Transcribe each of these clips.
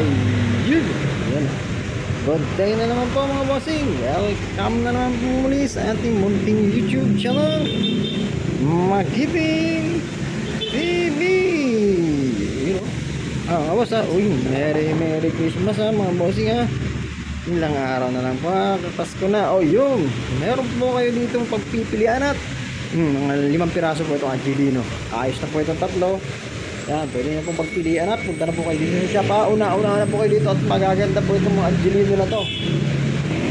Ayun. Ayan. Good day na naman po mga bossing. Welcome na naman po muli sa ating munting YouTube channel. Magiting TV. O. Ah, boss ah. Uy, Merry Merry Christmas ah mga bossing ah. Ilang araw na lang po ah. Pasko na. Oh, yun. Meron po kayo ditong pagpipilian at hmm, mga limang piraso po itong Angelino. Ayos na po itong tatlo. Yan, pwede na pong pagpilian at punta na po kayo dito shop ha. Una-una na po kayo dito at magaganda po itong mga Angelino na to.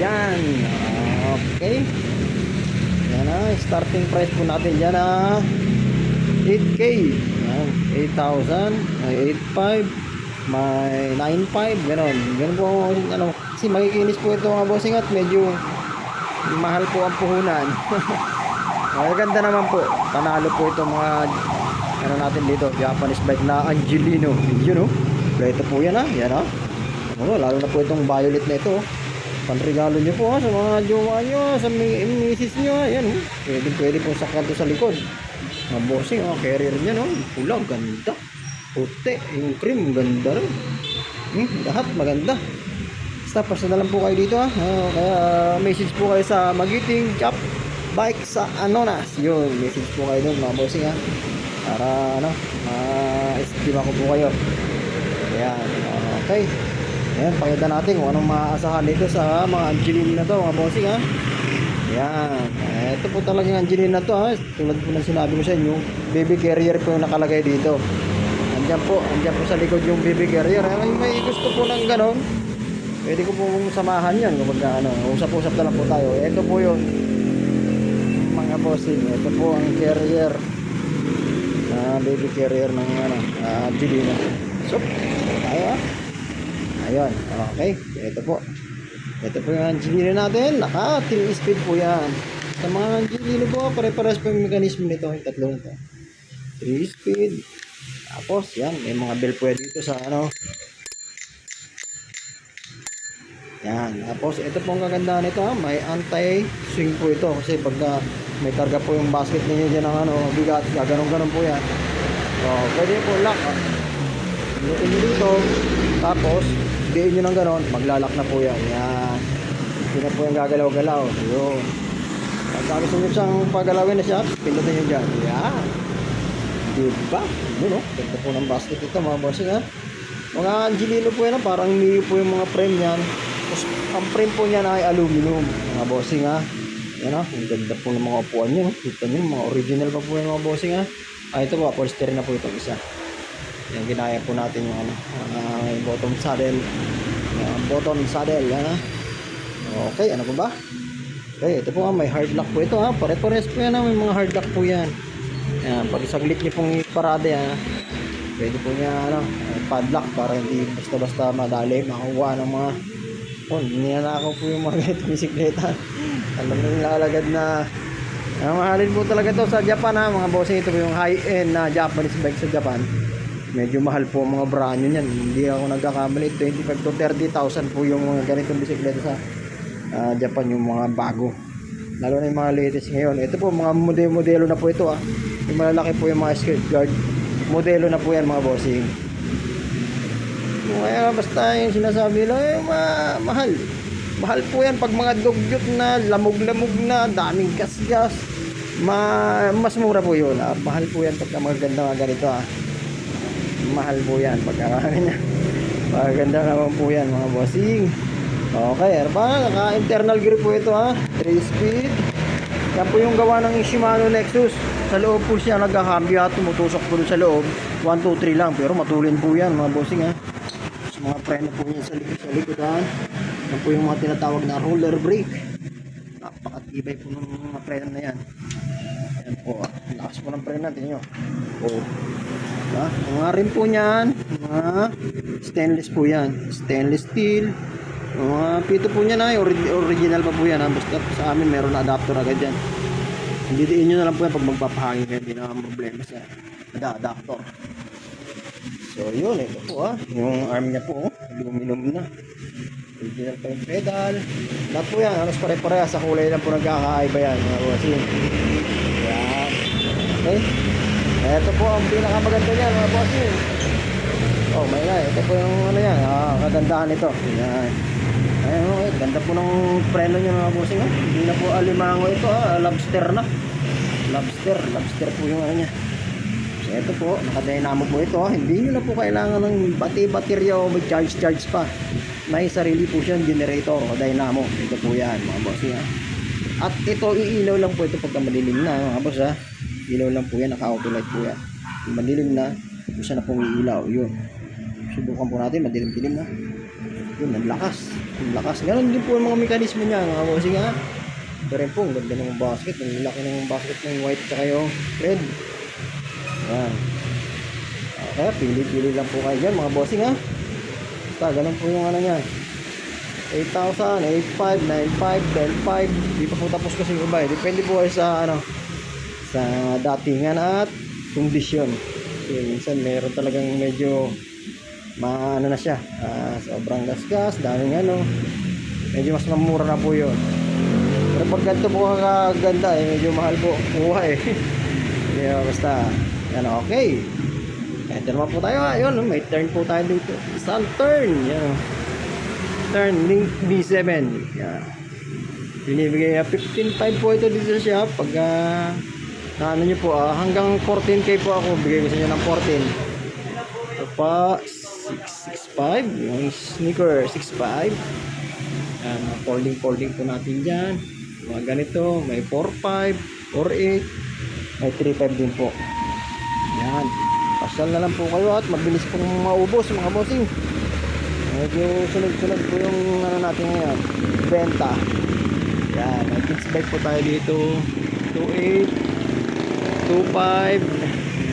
Yan. Okay. Yan na, starting price po natin yan ha. 8K. Yan, 8,000. May 8,500. May 9,500. Ganon. Ganon po ano. Kasi makikinis po ito mga bossing at medyo mahal po ang puhunan. Maganda naman po. Panalo po ito mga ano natin dito, Japanese bike na Angelino. Yun oh. Ito po yan ah. Yan ah. Oh, lalo na po itong violet na ito. oh. Panregalo nyo po ah, sa mga jowa nyo, sa mi- misis nyo. ah. Yan oh. Pwede, pwede po sa kanto sa likod. Mga bossing, oh, carrier niya no. Pula, ganda. Puti, yung cream, ganda rin. Hmm, lahat maganda. Basta na lang po kayo dito ha. Oh, kaya message po kayo sa Magiting Chop Bike sa Anonas. Yun, message po kayo doon mga bossing ha. Para ano, ma-estima ko po kayo. Ayan, okay. Ayan, pakita natin kung anong maaasahan dito sa mga Angeline na to mga bossing ha. Ayan, ito po talagang Angeline na to ha. Tulad po ng sinabi ko sa inyo, baby carrier po yung nakalagay dito. Andiyan po, andiyan po sa likod yung baby carrier. Ay, may gusto po ng ganon. Pwede ko pong samahan yan kapag ano, usap-usap na lang po tayo. Ito po yun, mga bossing. Ito po ang carrier. Ah, baby carrier ng ano, uh, Angelina. So, tayo ah. Ayun, okay. Ito po. Ito po yung Angelina natin. Naka 3 speed po yan. Sa mga Angelina po, pare-pares po yung mechanism nito. Yung tatlo nito. 3 speed. Tapos, yan. May mga bell po dito sa ano. Yan. Tapos, ito po ang kagandahan nito. May anti-swing po ito. Kasi pag na, may karga po yung basket ninyo dyan ng ano, bigat, gaganon-ganon po yan. So, pwede po lock. Pinutin nyo dito. Tapos, diin nyo ng ganon, maglalak na po yan. Yan. Hindi na po yung gagalaw-galaw. Yun. Pag gusto nyo siyang pagalawin na siya, pinutin nyo dyan. Yan. Diba? Yun o. Ganda po ng basket ito mga bossing ha. Mga Angelino po yan. Parang Mio po yung mga frame yan. Tapos ang frame po niyan ay aluminum. Mga bossing ha. Yan ha. Ang ganda po ng mga upuan no? Kita nyo. Mga original pa po yung mga bossing ha. Ah, ito po. Upholstery na po itong isa. Yan, ginaya po natin yung ano, ah, yung bottom saddle. Yan, bottom saddle, yan ha. Okay, ano pa ba? Okay, ito po nga, may hard lock po ito ha. Pare-pares po yan ha, may mga hard lock po yan. Yan, pag saglit niyo pong iparada yan, ha, pwede po niya, ano, padlock para hindi basta-basta madali, makakuha ng mga, oh, ninanakaw po yung mga ganitong bisikleta. Alam na nila alagad na, ang mahalin po talaga to sa Japan ha, mga bossing ito po yung high-end na Japanese bike sa Japan. Medyo mahal po mga brand nyo yan hindi ako nagkakamali. 25 to 30,000 po yung mga ganitong bisikleta sa ah, Japan yung mga bago. Lalo na yung mga latest ngayon. Ito po mga modelo, modelo na po ito ah yung malalaki po yung mga skirt guard. Modelo na po yan mga bossing kaya basta yung sinasabi nila eh, ma- mahal. Mahal po yan pag mga dugyot na lamog-lamog na daming gas-gas. Ma mas mura po yun. Ah. mahal po yan pagka maganda mga ganito ah. Mahal po yan pagka ganyan maganda naman po yan mga bossing. Okay ano pa? Naka internal gear po ito ha 3 speed. Yan po yung gawa ng Shimano Nexus. Sa loob po siya nagkakambyo at tumutusok po sa loob. 1, 2, 3 lang pero matulin po yan mga bossing ha sa mga preno po yan sa likod sa likod ha yan po yung mga tinatawag na roller brake napakatibay po ng mga preno na yan yan po ah. lakas po ng preno natin nyo oh Diba? Mga rim po niyan, mga stainless po yan. Stainless steel. Mga pito po niyan ay ori- original pa po yan. Ha? Basta sa amin meron na adapter agad yan. Hindi diin nyo na lang po yan pag magpapahangin. Hindi na problema sa ada adapter. So yun, ito po ah. Yung arm niya po, oh. aluminum na. Original pa yung pedal. Lahat po yan, halos pare-pareha sa kulay lang po nagkakaiba yan. Mga bossing. Yan. Okay. Ito po ang pinakamaganda niyan mga bossing. Oh, may nga. Ito po yung ano yan. Ah, kagandahan nito. Yan. Ayan o, eh, ganda po ng preno niya mga bossing. Oh. Hindi na po alimango ito. Ah, lobster na. Lobster. Lobster po yung ano niya. Ito po, nakadynamo po ito. Hindi nyo na po kailangan ng bati-baterya o mag-charge-charge pa. May sarili po siyang generator o dynamo. Ito po yan mga bossing. Ah. At ito, iilaw lang po ito pagka madilim na mga boss ha. Ilaw lang po yan, naka-auto light po yan. Kung madilim na, isa na pong iilaw. Yun. Subukan po natin, madilim-dilim na. Yun, ang lakas. Ang lakas. Ganon din po yung mga mekanismo niya, mga bossing ha. Ito rin po, ang ganda ng basket. Ang laki ng basket ng white tsaka yung red. Yan. Okay, pili-pili lang po kayo dyan, mga bossing ha. Basta, ganun po yung ano niya. 8,000, 8,500, 9,500, 10,500. Di pa po tapos kasi yung iba eh. Depende po kayo sa ano, sa datingan at kondisyon. Kasi minsan meron talagang medyo maano na siya. ah, sobrang gasgas, daming ano. Medyo mas mamura na po yun. Pero pag ganito po kaganda eh, medyo mahal po. Kuha eh. Kaya basta, yan okay. Ito naman po tayo ha. Yun, may turn po tayo dito. Isang turn. Yan. Turn link B7. Yan. Binibigay na 15.5 po ito dito sa. Pag ah, na ano nyo po, ah, hanggang 14k po ako. Bigay ko sa inyo ng 14. Ito pa, 665. Yung sneaker, 65. Yan, folding folding po natin dyan. Mga ganito, may 4.5, 4.8, may 3.5 din po. Yan. Pasal na lang po kayo at mabilis pong maubos mga bossing. Medyo sunod-sunod po yung ano natin ngayon. Benta. Yan. May kids bike po tayo dito. 2.8, 2.5.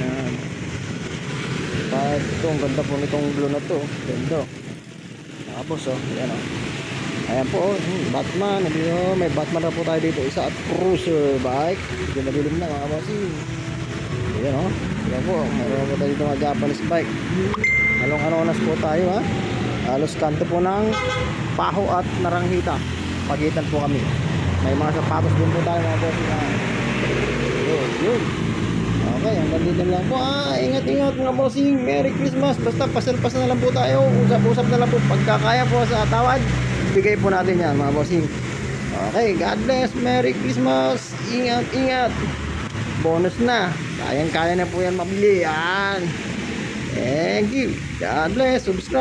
Yan. 5. Ito, ang ganda po nitong blue na to. Ganda. Tapos oh, yan oh. Ayan po, oh, hmm, Batman. Hindi oh, may Batman na po tayo dito. Isa at cruiser bike. Medyo madilim na mga bossing. Ayan oh. Ayan po, mayroon po tayo dito mga Japanese bike. Halong anonas po tayo ha. Halos kanto po ng paho at naranghita. Pagitan po kami. May mga sapatos din po tayo mga ah. Yun, yun. Okay, hanggang dito lang po. Ah, ingat-ingat mga bossing. Merry Christmas. Basta pasal-pasal na lang po tayo. Usap-usap na lang po. Pagkakaya po sa tawad, bigay po natin yan mga bossing. Okay, God bless. Merry Christmas. Ingat-ingat. Bonus na. Kayang-kaya na po yan mabili. Yan. Thank you. God bless. Subscribe.